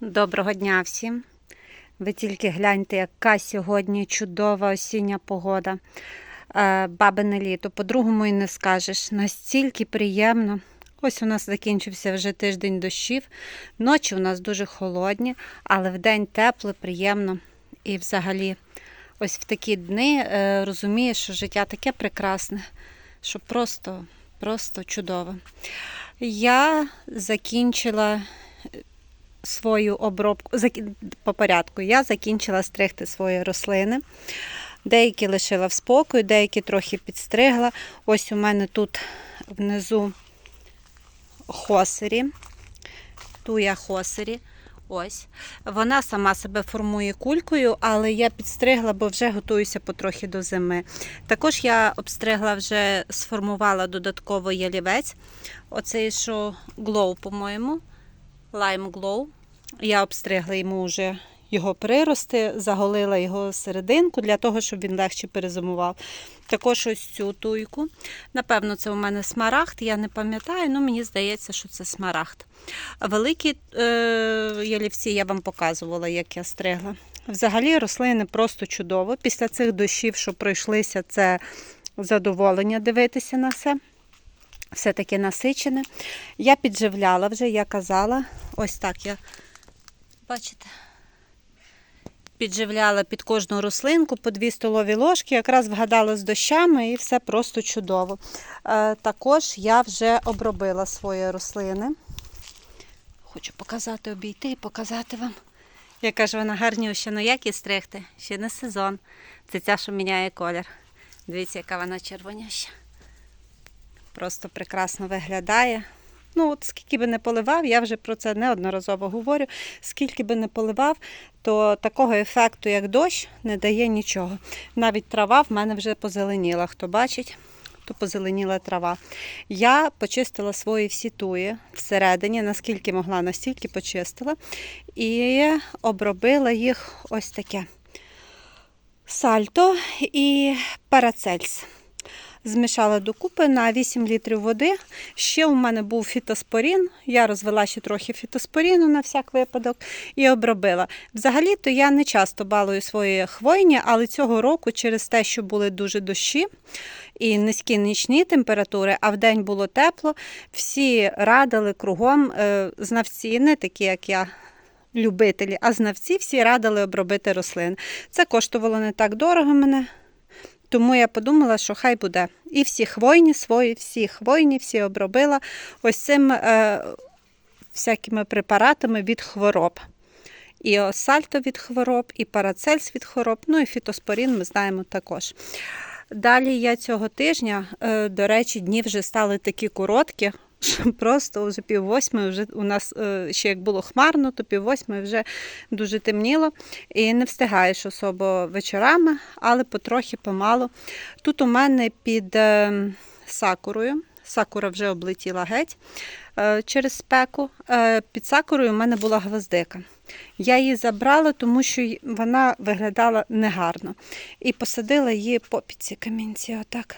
Доброго дня всім. Ви тільки гляньте, яка сьогодні чудова осіння погода. Е, Бабине літо. По-другому і не скажеш. Настільки приємно. Ось у нас закінчився вже тиждень дощів. Ночі у нас дуже холодні, але вдень тепло, приємно. І взагалі, ось в такі дни е, розумієш, що життя таке прекрасне, що просто, просто чудово. Я закінчила свою обробку по порядку. Я закінчила стригти свої рослини. Деякі лишила в спокою, деякі трохи підстригла. Ось у мене тут внизу хосері. Туя хосері. Ось. Вона сама себе формує кулькою, але я підстригла, бо вже готуюся потрохи до зими. Також я обстригла, вже сформувала додатково ялівець. Оцей, що Glow, по-моєму. Lime Glow. Я обстригла йому вже його прирости, заголила його серединку для того, щоб він легше перезимував. Також ось цю туйку. Напевно, це у мене смарагд, я не пам'ятаю, але мені здається, що це смарагд. Великі е, ялівці я вам показувала, як я стригла. Взагалі рослини просто чудово. Після цих дощів, що пройшлися, це задоволення дивитися на все. Все таке насичене. Я підживляла вже, я казала. Ось так я, бачите, підживляла під кожну рослинку по 2 столові ложки, якраз вгадала з дощами і все просто чудово. Е, також я вже обробила свої рослини. Хочу показати, обійти і показати вам. Яка ж вона гарнюща, ну як і стригти? Ще не сезон. Це ця, що міняє колір. Дивіться, яка вона червоняща. Просто прекрасно виглядає. Ну, от скільки би не поливав, я вже про це неодноразово говорю. Скільки би не поливав, то такого ефекту, як дощ, не дає нічого. Навіть трава в мене вже позеленіла. Хто бачить, то позеленіла трава. Я почистила свої всі туї всередині, наскільки могла, настільки почистила. І обробила їх ось таке. Сальто і парацельс змішала докупи на 8 літрів води. Ще у мене був фітоспорін. Я розвела ще трохи фітоспоріну на всяк випадок і обробила. Взагалі-то я не часто балую свої хвойні, але цього року через те, що були дуже дощі і низькі нічні температури, а вдень було тепло, всі радили кругом е, знавці, не такі, як я. Любителі, а знавці всі радили обробити рослин. Це коштувало не так дорого мене, тому я подумала, що хай буде. І всі хвойні свої, всі хвойні, всі обробила ось цим е, всякими препаратами від хвороб. І осальто від хвороб, і парацельс від хвороб, ну і фітоспорін ми знаємо також. Далі я цього тижня, е, до речі, дні вже стали такі короткі, просто вже пів восьми, вже у нас е, ще як було хмарно, то пів восьми вже дуже темніло. І не встигаєш особо вечорами, але потрохи помалу. Тут у мене під е, сакурою. Сакура вже облетіла геть е, через спеку. Під сакурою у мене була гвоздика. Я її забрала, тому що вона виглядала негарно. І посадила її по під ці камінці. Отак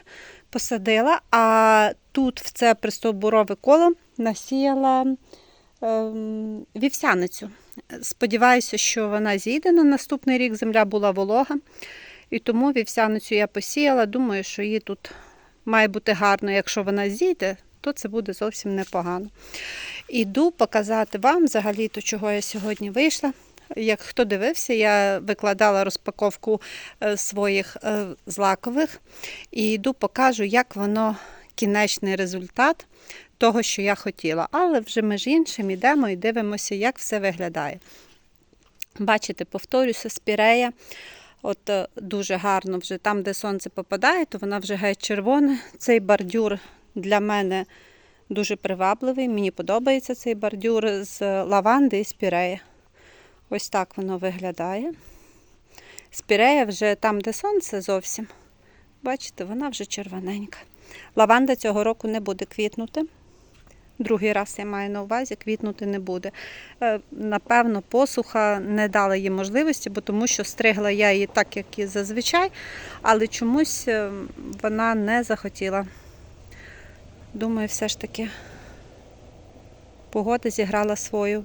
посадила. А тут в це пристовбурове коло насіяла ем, вівсяницю. Сподіваюся, що вона зійде на наступний рік. Земля була волога. І тому вівсяницю я посіяла. Думаю, що її тут має бути гарно. Якщо вона зійде, то це буде зовсім непогано. Іду показати вам взагалі-то, чого я сьогодні вийшла. Як хто дивився, я викладала розпаковку е, своїх е, злакових і йду покажу, як воно кінечний результат того, що я хотіла. Але вже між іншим йдемо і дивимося, як все виглядає. Бачите, повторюся, спірея. От е, дуже гарно вже там, де сонце попадає, то вона вже геть червона. Цей бордюр для мене дуже привабливий. Мені подобається цей бордюр з лаванди і спірея. Ось так воно виглядає. Спірея вже там, де сонце зовсім. Бачите, вона вже червоненька. Лаванда цього року не буде квітнути. Другий раз я маю на увазі, квітнути не буде. Е, Напевно, посуха не дала їй можливості, бо тому що стригла я її так, як і зазвичай, але чомусь е, вона не захотіла. Думаю, все ж таки погода зіграла свою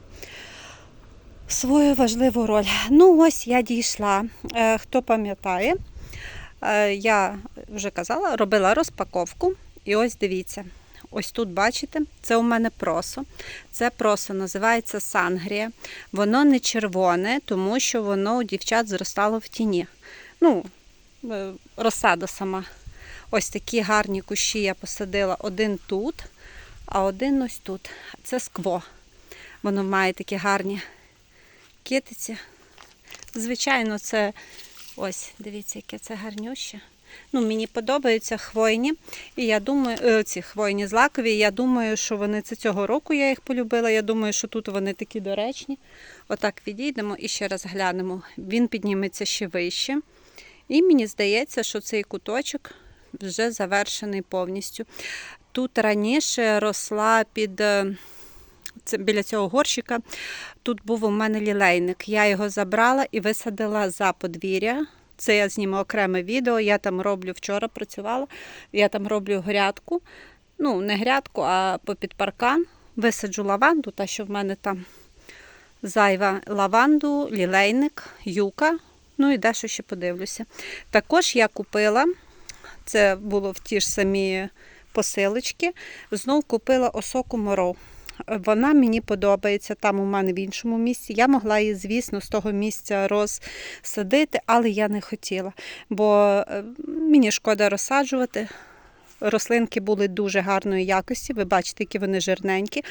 свою важливу роль. Ну, ось я дійшла. Е, Хто пам'ятає, е, я вже казала, робила розпаковку. І ось дивіться. Ось тут бачите, це у мене просо. Це просо називається сангрія. Воно не червоне, тому що воно у дівчат зростало в тіні. Ну, е, розсада сама. Ось такі гарні кущі я посадила один тут, а один ось тут. Це скво. Воно має такі гарні китиці. Звичайно, це ось, дивіться, яке це гарнюще. Ну, мені подобаються хвойні. І я думаю, е, ці хвойні злакові. Я думаю, що вони це цього року я їх полюбила. Я думаю, що тут вони такі доречні. Отак відійдемо і ще раз глянемо. Він підніметься ще вище. І мені здається, що цей куточок вже завершений повністю. Тут раніше росла під е, біля цього горщика. Тут був у мене лілейник. Я його забрала і висадила за подвір'я. Це я зніму окреме відео. Я там роблю вчора працювала. Я там роблю грядку. Ну, не грядку, а попід паркан. Висаджу лаванду, та що в мене там зайва лаванду, лілейник, юка. Ну і дещо ще подивлюся. Також я купила, це було в ті ж самі посилочки, знов купила осоку моров. Вона мені подобається там у мене в іншому місці. Я могла її, звісно, з того місця розсадити, але я не хотіла, бо е, мені шкода розсаджувати. Рослинки були дуже гарної якості, ви бачите, які вони жирненькі.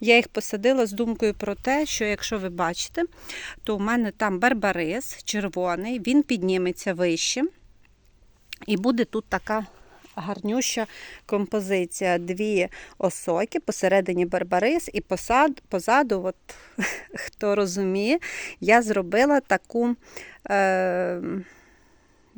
Я їх посадила з думкою про те, що якщо ви бачите, то у мене там барбарис червоний, він підніметься вище. І буде тут така гарнюща композиція. Дві осоки, посередині барбарис, і посад, позаду, от, хто розуміє, я зробила таку. Е,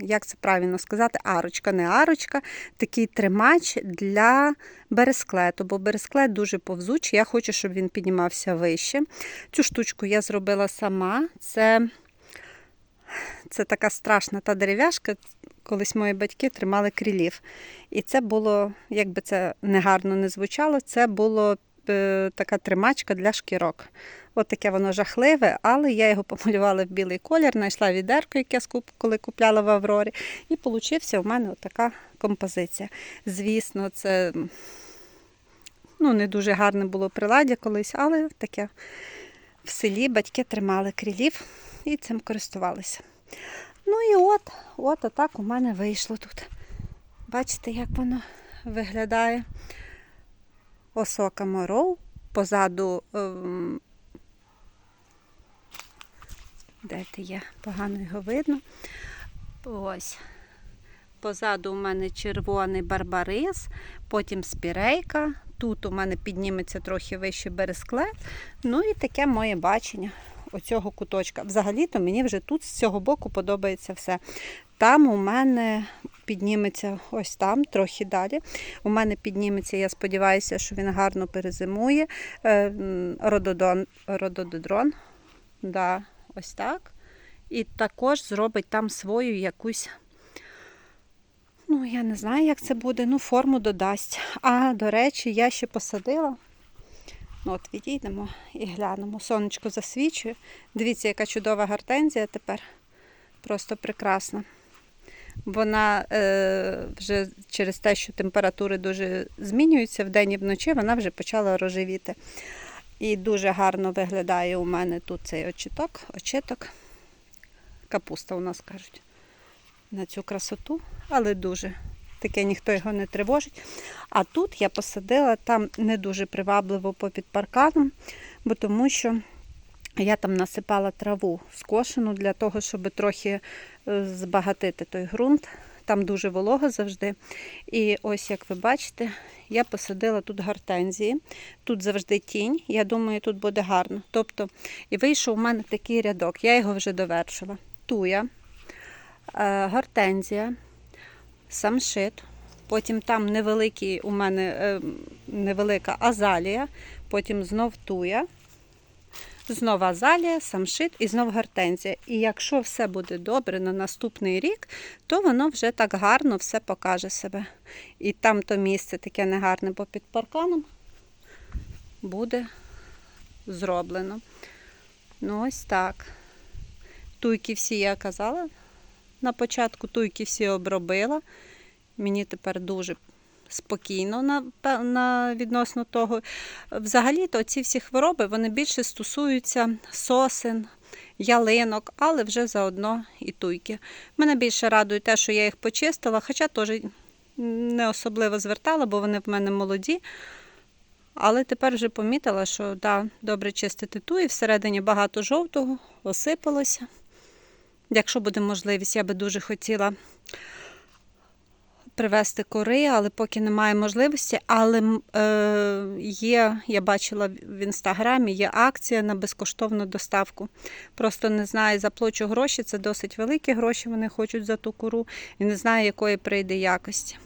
як це правильно сказати, арочка, не арочка, такий тримач для бересклету, бо бересклет дуже повзучий, я хочу, щоб він піднімався вище. Цю штучку я зробила сама. Це, це така страшна та дерев'яшка. Колись мої батьки тримали крилів. І це було, як би це негарно не звучало, це було е, така тримачка для шкірок. От таке воно жахливе, але я його помалювала в білий колір, знайшла відерко, яке коли купляла в Аврорі, і получився у мене така композиція. Звісно, це ну, не дуже гарне було приладдя колись, але таке в селі батьки тримали крилів і цим користувалися. Ну і от, от отак у мене вийшло тут. Бачите, як воно виглядає. Осока моров, позаду. ем, де ти є? Погано його видно. Ось. Позаду у мене червоний барбарис, потім спірейка. Тут у мене підніметься трохи вище бересклет. Ну і таке моє бачення оцього куточка. Взагалі-то мені вже тут з цього боку подобається все. Там у мене підніметься ось там, трохи далі. У мене підніметься, я сподіваюся, що він гарно перезимує. Е, Рододон, родододрон. Да, ось так. І також зробить там свою якусь. Ну, я не знаю, як це буде, ну, форму додасть. А, до речі, я ще посадила. От відійдемо і глянемо. Сонечко засвічує. Дивіться, яка чудова гортензія тепер. Просто прекрасна. Вона е, вже через те, що температури дуже змінюються вдень і вночі, вона вже почала рожевіти. І дуже гарно виглядає у мене тут цей очіток, очиток. Капуста у нас кажуть. На цю красоту, але дуже. Таке ніхто його не тривожить. А тут я посадила там не дуже привабливо попід парканом, бо тому що я там насипала траву скошену для того, щоб трохи е, збагатити той ґрунт. Там дуже волого завжди. І ось, як ви бачите, я посадила тут гортензії. Тут завжди тінь. Я думаю, тут буде гарно. Тобто, і вийшов у мене такий рядок. Я його вже довершила. Туя, е, гортензія, самшит. Потім там невеликий у мене е, невелика азалія, потім знов туя. Знов азалія, самшит і знов гортензія. І якщо все буде добре на наступний рік, то воно вже так гарно все покаже себе. І там то місце таке негарне, бо під парканом буде зроблено. Ну, ось так. Туйки всі я казала на початку, туйки всі обробила. Мені тепер дуже спокійно на, на відносно того. Взагалі-то ці всі хвороби вони більше стосуються сосен, ялинок, але вже заодно і туйки. Мене більше радує те, що я їх почистила, хоча теж не особливо звертала, бо вони в мене молоді. Але тепер вже помітила, що да, добре чистити туї, всередині багато жовтого, осипалося. Якщо буде можливість, я би дуже хотіла привезти кори, але поки немає можливості. Але е, є, я бачила в інстаграмі, є акція на безкоштовну доставку. Просто не знаю, заплачу гроші, це досить великі гроші, вони хочуть за ту кору, і не знаю, якої прийде якості.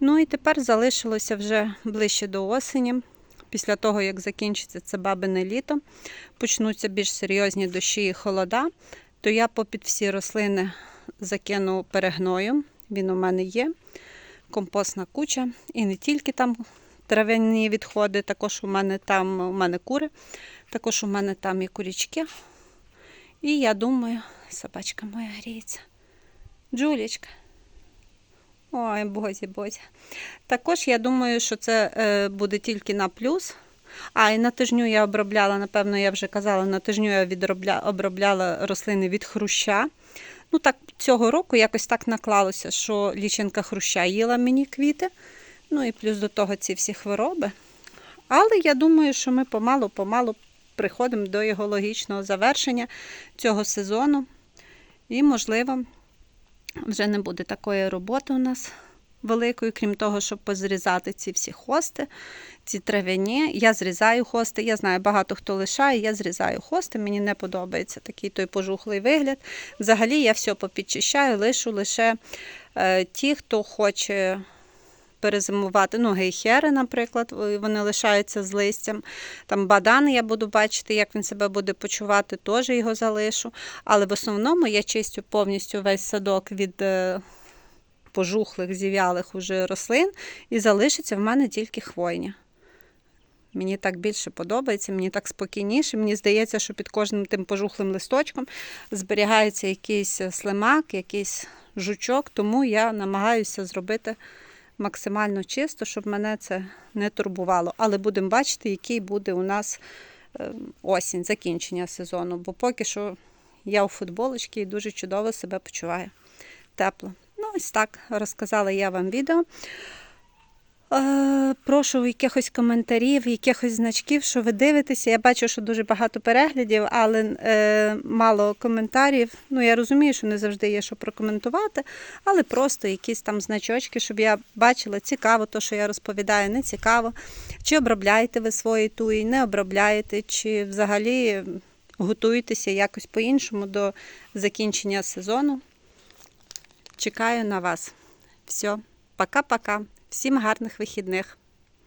Ну і тепер залишилося вже ближче до осені. Після того, як закінчиться це бабине літо, почнуться більш серйозні дощі і холода, то я попід всі рослини закину перегною. Він у мене є. Компостна куча. І не тільки там трав'яні відходи, також у мене там у мене кури, також у мене там і курячки. І я думаю, собачка моя гріється. Джулічка. Ой, бозі, бозі. Також я думаю, що це е, буде тільки на плюс. А, і на тижню я обробляла, напевно, я вже казала, на тижню я відробля, обробляла рослини від хруща. Ну так, цього року якось так наклалося, що лічинка хруща їла мені квіти. Ну і плюс до того ці всі хвороби. Але я думаю, що ми помалу-помалу приходимо до його логічного завершення цього сезону. І, можливо, вже не буде такої роботи у нас великої, крім того, щоб позрізати ці всі хости, ці трав'яні. Я зрізаю хости. Я знаю, багато хто лишає, я зрізаю хости. Мені не подобається такий той пожухлий вигляд. Взагалі я все попідчищаю, лишу лише е, ті, хто хоче. Перезимувати, ну, гейхери, наприклад, вони лишаються з листям. Там бадан я буду бачити, як він себе буде почувати, теж його залишу. Але в основному я чистю повністю весь садок від е, пожухлих, зів'ялих уже рослин, і залишиться в мене тільки хвойня. Мені так більше подобається, мені так спокійніше. Мені здається, що під кожним тим пожухлим листочком зберігається якийсь слимак, якийсь жучок, тому я намагаюся зробити максимально чисто, щоб мене це не турбувало. Але будемо бачити, який буде у нас е, осінь, закінчення сезону. Бо поки що я у футболочці і дуже чудово себе почуваю. Тепло. Ось так розказала я вам відео. Е, прошу якихось коментарів, якихось значків, що ви дивитеся. Я бачу, що дуже багато переглядів, але е, мало коментарів. Ну, я розумію, що не завжди є що прокоментувати, але просто якісь там значочки, щоб я бачила, цікаво, то, що я розповідаю, не цікаво. Чи обробляєте ви свої туї, не обробляєте, чи взагалі готуєтеся якось по-іншому до закінчення сезону. Чекаю на вас. Все, пока-пока. Всім гарних вихідних.